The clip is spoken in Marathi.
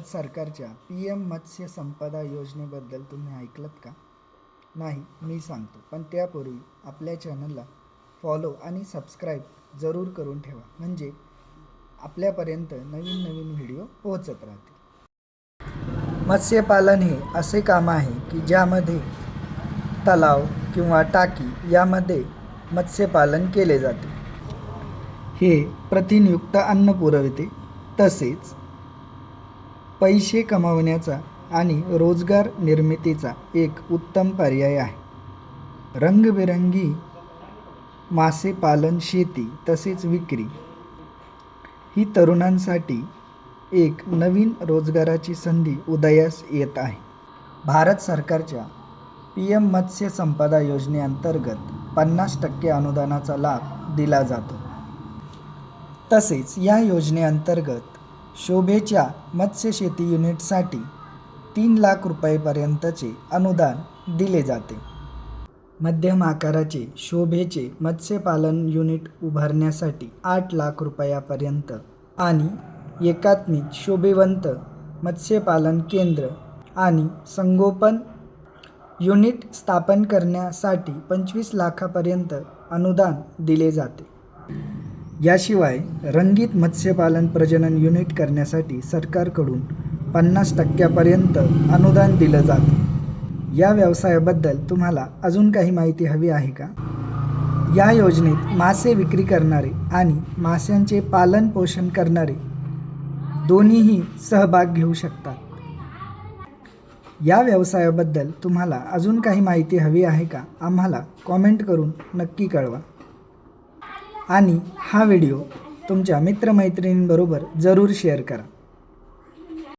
भारत सरकारच्या पी एम मत्स्य संपदा योजनेबद्दल तुम्ही ऐकलत का? नाही मी सांगतो. पण त्यापूर्वी आपल्या चॅनलला फॉलो आणि सबस्क्राईब जरूर करून ठेवा. म्हणजे आपल्यापर्यंत नवीन नवीन व्हिडिओ पोहोचत राहतील. मत्स्यपालन हे असे काम आहे की ज्यामध्ये तलाव किंवा टाकी यामध्ये मत्स्यपालन केले जाते. हे प्रतिनियुक्त अन्न पुरवते तसेच पैसे कमावण्याचा आणि रोजगार निर्मितीचा एक उत्तम पर्याय आहे. रंगबिरंगी मासे पालन शेती तसेच विक्री ही तरुणांसाठी एक नवीन रोजगाराची संधी उदयास येत आहे. भारत सरकारच्या पी एम मत्स्य संपदा योजनेअंतर्गत पन्नास टक्के अनुदानाचा लाभ दिला जातो. तसेच या योजनेअंतर्गत शोभेच्या मत्स्यशेती युनिटसाठी तीन लाख रुपयेपर्यंतचे अनुदान दिले जाते. मध्यम आकाराचे शोभेचे मत्स्यपालन युनिट उभारण्यासाठी आठ लाख रुपयापर्यंत आणि एकात्मिक शोभेवंत मत्स्यपालन केंद्र आणि संगोपन युनिट स्थापन करण्यासाठी पंचवीस लाखापर्यंत अनुदान दिले जाते. याशिवाय रंगीत मत्स्यपालन प्रजनन युनिट करण्यासाठी सरकारकडून पन्नास टक्क्यापर्यंत अनुदान दिलं जातं. या व्यवसायाबद्दल तुम्हाला अजून काही माहिती हवी आहे का? या योजनेत मासे विक्री करणारे आणि माशांचे पालन पोषण करणारे दोन्हीही सहभाग घेऊ शकतात. या व्यवसायाबद्दल तुम्हाला अजून काही माहिती हवी आहे का? आम्हाला कॉमेंट करून नक्की कळवा. आणि हा व्हिडिओ तुमच्या मित्रमैत्रिणींबरोबर जरूर शेअर करा.